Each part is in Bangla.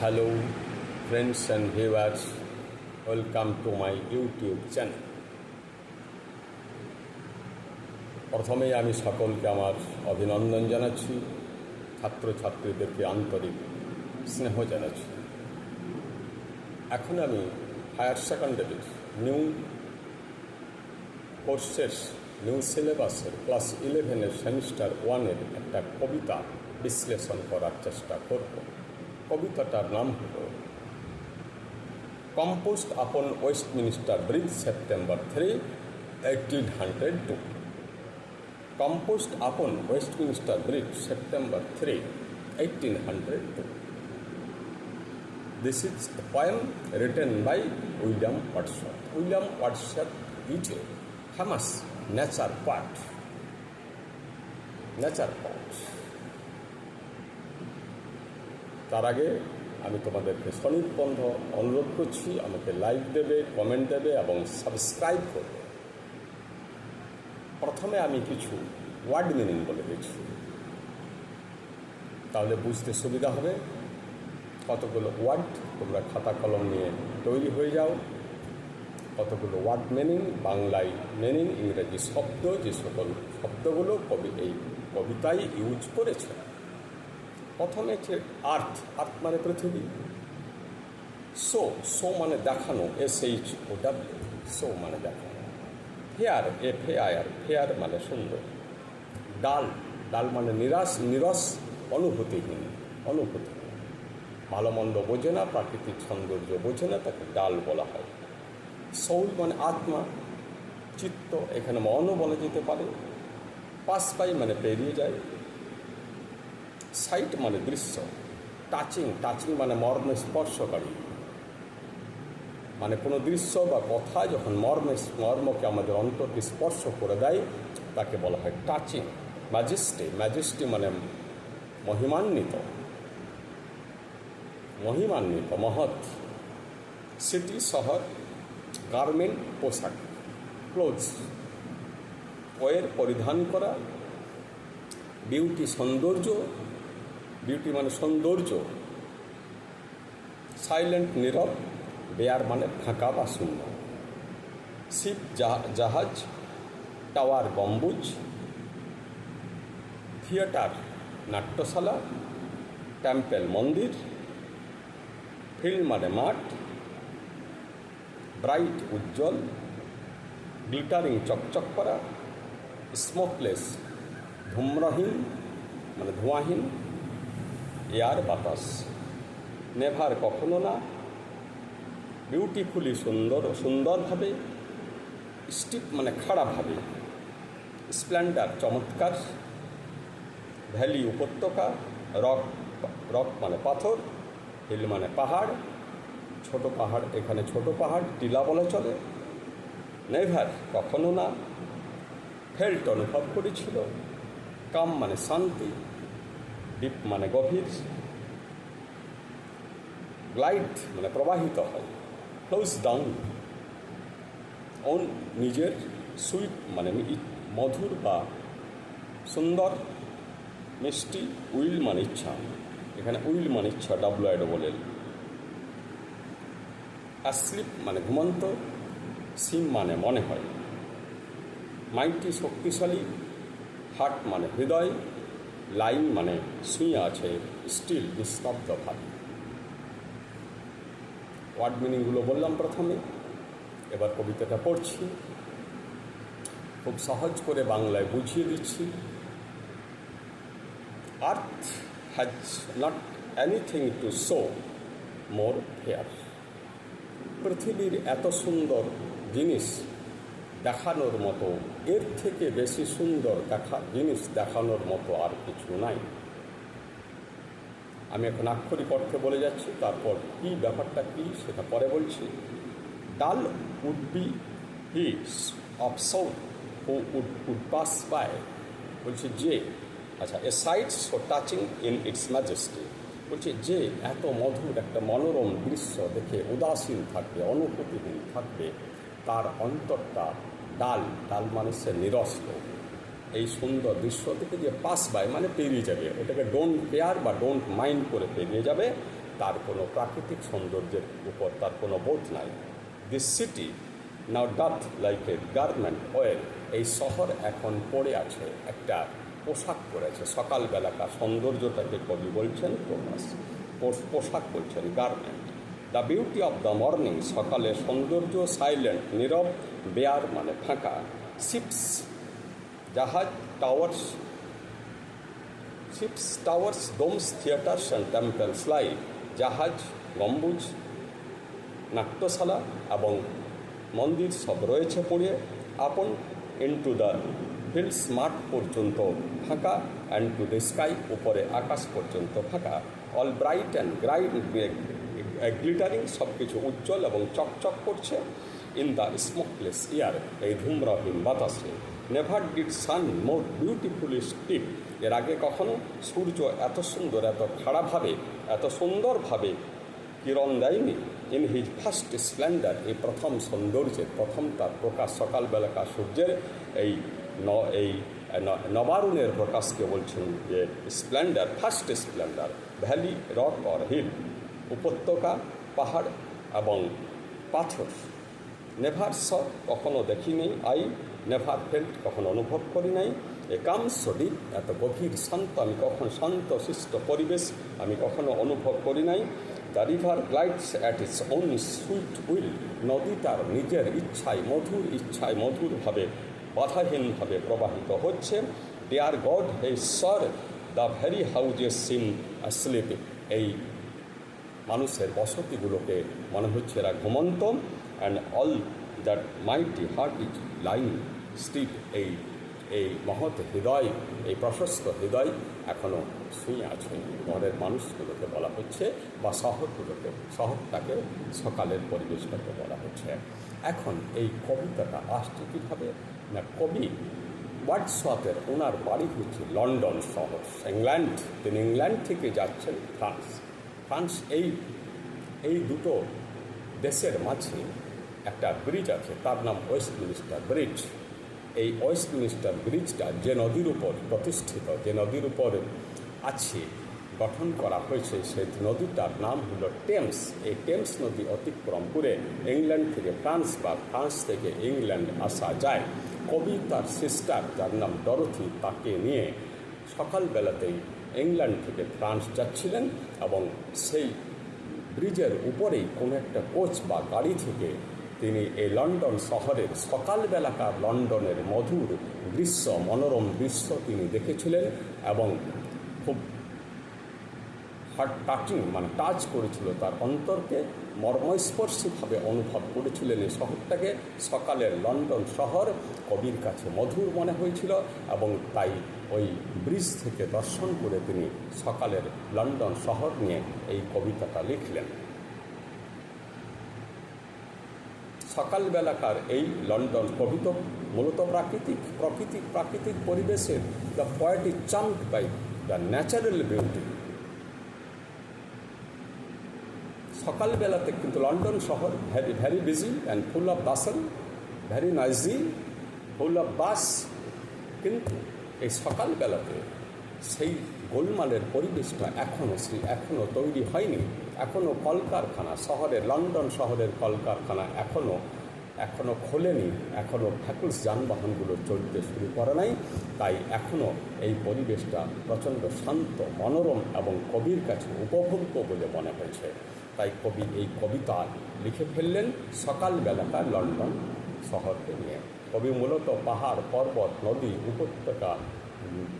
Hello friends and viewers welcome to my YouTube channel প্রথমেই আমি সকলকে আমার অভিনন্দন জানাচ্ছি, ছাত্রছাত্রীদেরকে আন্তরিক স্নেহ জানাচ্ছি। এখন আমি হায়ার সেকেন্ডারির নিউ কোর্সের নিউ সিলেবাসের ক্লাস ইলেভেনের সেমিস্টার ওয়ানের একটা কবিতা বিশ্লেষণ করার চেষ্টা করব। কবিতাটার নাম হল, composed upon Westminster Bridge, September three, eighteen hundred two composed upon Westminster Bridge, September three, eighteen hundred two This is a poem written by William Wordsworth. William Wordsworth is a famous nature poet. Nature poet. তার আগে আমি তোমাদেরকে সনির্বন্ধ অনুরোধ করছি, আমাকে লাইক দেবে কমেন্ট দেবে এবং সাবস্ক্রাইব করবে। প্রথমে আমি কিছু ওয়ার্ড মিনিং বলে দিচ্ছি তাহলে বুঝতে সুবিধা হবে। কতগুলো ওয়ার্ড তোমরা খাতা কলম নিয়ে তৈরি হয়ে যাও। কতগুলো ওয়ার্ড মিনিং বাংলায় মিনিং ইংরেজি শব্দ, যে সকল শব্দগুলো কবি এই কবিতায় ইউজ করেছে প্রথমে হচ্ছে আর্থ আর্থ মানে পৃথিবী। সো সো মানে দেখানো S H O W show মানে দেখানো। ফেয়ার এ আয়ার ফেয়ার মানে সুন্দর। ডাল ডাল মানে নিরাশ, নিরস অনুভূতিহীন অনুভূতি। ভালো মন্দ বোঝে না, প্রাকৃতিক সৌন্দর্য বোঝে না, তাকে ডাল বলা হয়। সৌল মানে আত্মা, চিত্ত এখানে মনও বলা যেতে পারে। পাস পাই মানে পেরিয়ে যায়। সাইট মানে দৃশ্য। টাচিং টাচিং মানে মর্মে স্পর্শকারী। মানে কোনো দৃশ্য বা কথা যখন মর্মে, মর্মকে আমাদের অন্তরকে স্পর্শ করে দেয়, তাকে বলা হয় টাচিং। ম্যাজেস্টি ম্যাজেস্টি মানে মহিমান্বিত। মহিমান্বিত, মহৎ। সিটি, শহর, গার্মেন্ট, পোশাক, ক্লোথস। ওয়ের পরিধান করা, বিউটি, সৌন্দর্য বিউটি মানে সৌন্দর্য। সাইলেন্ট, নীরব, বেয়ার মানে ফাঁকা বা শূন্য। শিপ জাহাজ, টাওয়ার, গম্বুজ। থিয়েটার, নাট্যশালা, টেম্পেল, মন্দির। ফিল্ড মানে মাঠ। ব্রাইট, উজ্জ্বল। গ্লিটারিং, চকচক করা। স্মোকলেস, ধূম্রহীন মানে ধোঁয়াহীন। এয়ার বাতাস। নেভার কখনো না। বিউটিফুলি সুন্দর, সুন্দরভাবে, স্টিপ মানে খাড়াভাবে। স্প্লেন্ডার চমৎকার। ভ্যালি উপত্যকা, রক রক মানে পাথর, হিল মানে পাহাড়। ছোট পাহাড়, এখানে ছোট পাহাড়, টিলা বলে চলে। নেভার কখনো না। ফেল্ট অনুভব করেছিল। কাম মানে শান্তি। ডিপ মানে গভীর। গ্লাইড মানে প্রবাহিত হয়। ফ্লোজ ডাউন ওন নিজের সুইট মানে মধুর বা সুন্দর, মিষ্টি, উইল মানে ইচ্ছা। এখানে উইল মানে ইচ্ছা ডাব্লু আইডো বলে। অ্যাসলিপ মানে ঘুমন্ত, সিম মানে মনে হয়। মাইন্ডটি শক্তিশালী হার্ট মানে হৃদয়। লাইন মানে সুইয়া আছে স্টিল নিস্তব্ধ ভাব। ওয়ার্ড মিনিংগুলো বললাম প্রথমে, এবার কবিতাটা পড়ছি। খুব সহজ করে বাংলায় বুঝিয়ে দিচ্ছি। Earth has not anything to show more fair পৃথিবীর এত সুন্দর জিনিস দেখানোর মতো, এর থেকে বেশি সুন্দর দেখা, জিনিস দেখানোর মতো আর কিছু নাই। আমি এখন আক্ষরিক অর্থে বলে যাচ্ছি, তারপর কি ব্যাপারটা কি সেটা পরে বলছি। Dull would be his of soul who would would pass by. বলছে যে আচ্ছা a sight so touching in its majesty. বলছে যে, এত মধুর একটা মনোরম দৃশ্য দেখে উদাসীন থাকবে, অনুভূতিহীন থাকবে, তার অন্তরটা ডাল ডাল মানুষের নিরস্ত। এই সুন্দর দৃশ্য থেকে যে পাস বাই মানে পেরিয়ে যাবে। ওটাকে ডোন্ট কেয়ার বা ডোন্ট মাইন্ড করে পেরিয়ে যাবে। তার কোনো প্রাকৃতিক সৌন্দর্যের উপর তার কোনো বোধ নাই। This city now doth like a garment wear এই শহর এখন পড়ে আছে, একটা পোশাক পরেছে। সকালবেলাকার সৌন্দর্যটাকে কবি বলছেন প্রকাশ পোশাক বলছেন garment the beauty of the morning সকালে সৌন্দর্য সাইলেন্ট নীরব, বেয়ার মানে ফাঁকা। শিপস জাহাজ towers ships towers domes theatres and temples lie জাহাজ, গম্বুজ, নাট্যশালা এবং মন্দির সব রয়েছে পড়ে আপন ইন্টু দ্য হিলস মাঠ পর্যন্ত ফাঁকা অ্যান্ড টু দ্য স্কাই উপরে আকাশ পর্যন্ত ফাঁকা। All bright and bright glittering সব কিছু উজ্জ্বল এবং চকচক করছে ইন দ্য স্মোকলেস ইয়ার এই ধূম্রহীন বাতাসে। Never did sun more beautifully steep এর আগে কখনো সূর্য এত সুন্দর, এত খাড়াভাবে, এত সুন্দরভাবে কিরণ দেয়নি। ইন হিজ ফার্স্ট স্প্লেন্ডার এই প্রথম সৌন্দর্যের প্রথম তার প্রকাশ, সকালবেলাকার সূর্যের এই ন, এই নবারুণের প্রকাশকে বলছেন যে splendour first splendour valley rock or hill উপত্যকা, পাহাড় এবং পাথর। নেভার স কখনো দেখিনি আই নেভার ফেল্ট কখনো অনুভব করি নাই। একাম সডিপ এত গভীর শান্ত, আমি কখন শান্ত শিষ্ট পরিবেশ আমি কখনো অনুভব করি নাই। The river glides at its own sweet will নদী তার নিজের ইচ্ছায় মধুর ইচ্ছায় মধুরভাবে বাধাহীনভাবে প্রবাহিত হচ্ছে। Dear God, hey sir the very houses seem sleep, এই মানুষের বসতিগুলোকে মনে হচ্ছে এরা ঘুমন্ত। And all that mighty heart is lying steep এই এই মহৎ হৃদয়, এই প্রশস্ত হৃদয় এখনও শুয়ে আছে ঘরের মানুষগুলোকে বলা হচ্ছে বা শহরগুলোকে, শহরটাকে সকালের পরিবেশটাকে বলা হচ্ছে। এখন এই কবিতাটা আসছে কীভাবে? না, কবি ওয়ার্ডসওয়াথের ওনার বাড়ি হচ্ছে লন্ডন শহর, ইংল্যান্ড। তিনি ইংল্যান্ড থেকে যাচ্ছেন ফ্রান্স। ফ্রান্স এই এই দুটো দেশের মাঝে একটা ব্রিজ আছে, তার নাম ওয়েস্ট ওয়েস্টমিনিস্টার ব্রিজ এই ওয়েস্ট ওয়েস্টমিনিস্টার ব্রিজটা যে নদীর উপর প্রতিষ্ঠিত, যে নদীর উপর আছে, গঠন করা হয়েছে সেই নদীটার নাম হলো টেমস এই টেমস নদী অতিক্রম করে ইংল্যান্ড থেকে ফ্রান্স বা ফ্রান্স থেকে ইংল্যান্ড আসা যায়। কবি তার সিস্টার যার নাম ডরথি তাকে নিয়ে সকালবেলাতেই ইংল্যান্ড থেকে ফ্রান্স যাচ্ছিলেন এবং সেই ব্রিজের উপরেই কোনো একটা কোচ বা গাড়ি থেকে তিনি এই লন্ডন শহরের সকালবেলাকার লন্ডনের মধুর দৃশ্য, মনোরম দৃশ্য তিনি দেখেছিলেন এবং খুব হার্ট টাচিং মানে টাচ করেছিল, তার অন্তরকে মর্মস্পর্শীভাবে অনুভব করেছিলেন এই শহরটাকে। সকালের লন্ডন শহর কবির কাছে মধুর মনে হয়েছিল এবং তাই ওই ব্রিজ থেকে দর্শন করে তিনি সকালের লন্ডন শহর নিয়ে এই কবিতাটা লিখলেন। সকালবেলাকার এই লন্ডন কবিতা মূলত প্রাকৃতিক প্রকৃতিক প্রাকৃতিক পরিবেশের the poet is charmed by the natural beauty সকালবেলাতে কিন্তু লন্ডন শহর very very busy and full of buses very noisy full of bus কিন্তু এই সকালবেলাতে সেই গোলমালের পরিবেশটা এখনও সেই এখনও তৈরি হয়নি। এখনও কলকারখানা, শহরের, লন্ডন শহরের কলকারখানা এখনও এখনও খোলেনি এখনও ফ্যাকুলস যানবাহনগুলো চলতে শুরু করে নাই। তাই এখনও এই পরিবেশটা প্রচণ্ড শান্ত, মনোরম এবং কবির কাছে উপভোগ্য বলে মনে হয়েছে। তাই কবি এই কবিতা লিখে ফেললেন সকালবেলাকার লন্ডন শহরকে নিয়ে। কবি মূলত পাহাড়, পর্বত, নদী উপত্যকা,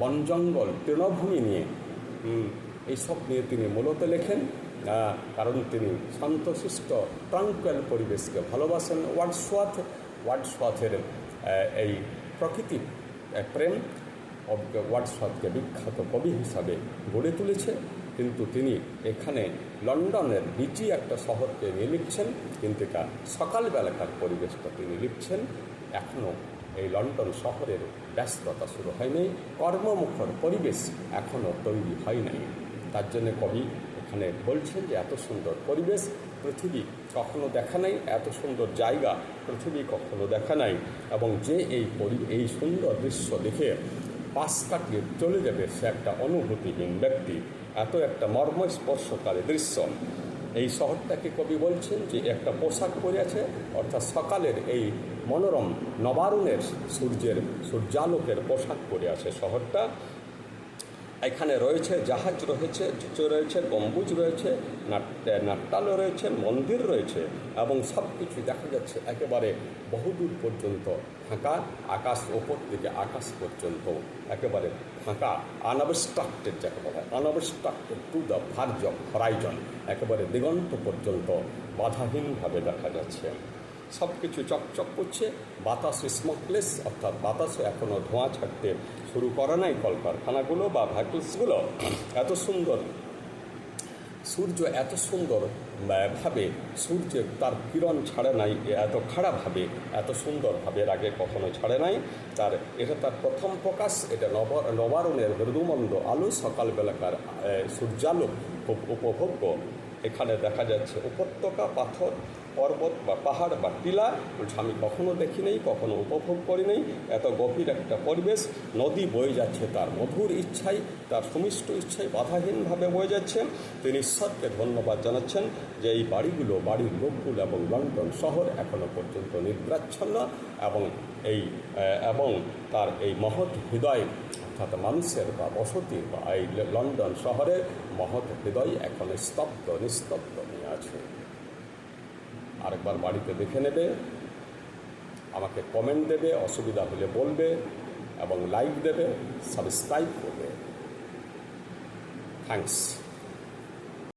বন, জঙ্গল, তৃণভূমি নিয়ে। এইসব নিয়ে তিনি মূলত লেখেন কারণ তিনি শান্তশিষ্ট, ট্রাঙ্কুয়াল পরিবেশকে ভালোবাসেন। ওয়ার্ডসওয়াথ ওয়ার্ডসওয়াথের এই প্রকৃতি প্রেম ওয়ার্ডসওয়াথকে বিখ্যাত কবি হিসাবে গড়ে তুলেছে। কিন্তু তিনি এখানে লন্ডনের নিচি একটা শহরকে নিয়ে লিখছেন। কিন্তু এটা সকালবেলাকার পরিবেশটা তিনি লিখছেন। এখনও এই লন্ডন শহরের ব্যস্ততা শুরু হয়নি। কর্মমুখর পরিবেশ এখনও তৈরি হয় নাই। তার জন্য কবি এখানে বলছেন যে, এত সুন্দর পরিবেশ পৃথিবী কখনো দেখা নাই। এত সুন্দর জায়গা পৃথিবী কখনো দেখা নাই। এবং যে এই এই সুন্দর দৃশ্য দেখে পাশ কাটিয়ে চলে যাবে সে একটা অনুভূতিহীন ব্যক্তি। এত একটা মর্মস্পর্শকারী দৃশ্য। এই শহরটাকে কবি বলছেন যে একটা পোশাক পরে আছে, অর্থাৎ সকালের এই মনোরম নবারুণের সূর্যের সূর্যালোকের পোশাক পরে আছে শহরটা। এখানে রয়েছে জাহাজ রয়েছে রয়েছে, গম্বুজ রয়েছে, নাট- নাট্যালয় রয়েছে, মন্দির রয়েছে এবং সব কিছু দেখা যাচ্ছে একেবারে বহুদূর পর্যন্ত, ফাঁকা আকাশ, ওপর থেকে আকাশ পর্যন্ত, একেবারে ফাঁকা আনবস্ট্রাক্টেড যাকে বলা হয় unobstructed to the verge of horizon একেবারে দিগন্ত পর্যন্ত, বাধাহীনভাবে দেখা যাচ্ছে। সব কিছু চকচক করছে। বাতাস স্মোকলেস অর্থাৎ বাতাসও এখনও ধোঁয়া ছাড়তে শুরু করে নাই কলকারখানাগুলো বা ভ্যাকেলসগুলো। এত সুন্দর। সূর্য এত সুন্দর ভাবে সূর্যের তার কিরণ ছাড়ে নাই, এত খাড়াভাবে, এত সুন্দরভাবে আগে কখনো ছাড়ে নাই। তার, এটা তার প্রথম প্রকাশ, এটা নব, নবারণের মৃদুমন্দ আলো সকালবেলাকার সূর্যালোক খুব উপভোগ্য। এখানে দেখা যাচ্ছে উপত্যকা, পাথর, পর্বত বা পাহাড় বা টিলা। আমি কখনো দেখি নেই, কখনো উপভোগ করি নেই। এত গভীর একটা পরিবেশ, নদী বয়ে যাচ্ছে, তার মধুর ইচ্ছায় তার সুমিষ্ট ইচ্ছায় বাধাহীনভাবে বয়ে যাচ্ছে। তিনি ঈশ্বরকে ধন্যবাদ জানাচ্ছেন যে এই বাড়িগুলো, বাড়ির লোকগুলো এবং লন্ডন শহর এখনও পর্যন্ত নিদ্রাচ্ছন্ন এবং এই এবং তার এই মহৎ হৃদয়, অর্থাৎ মানুষের বা বসতির বা এই লন্ডন শহরের মহৎ হৃদয় এখন স্তব্ধ, নিস্তব্ধ নিয়ে আছে। আরেকবার বাড়িতে দেখে নেবে, আমাকে কমেন্ট দেবে, অসুবিধা হলে বলবে এবং লাইক দেবে সাবস্ক্রাইব করবে। থ্যাঙ্কস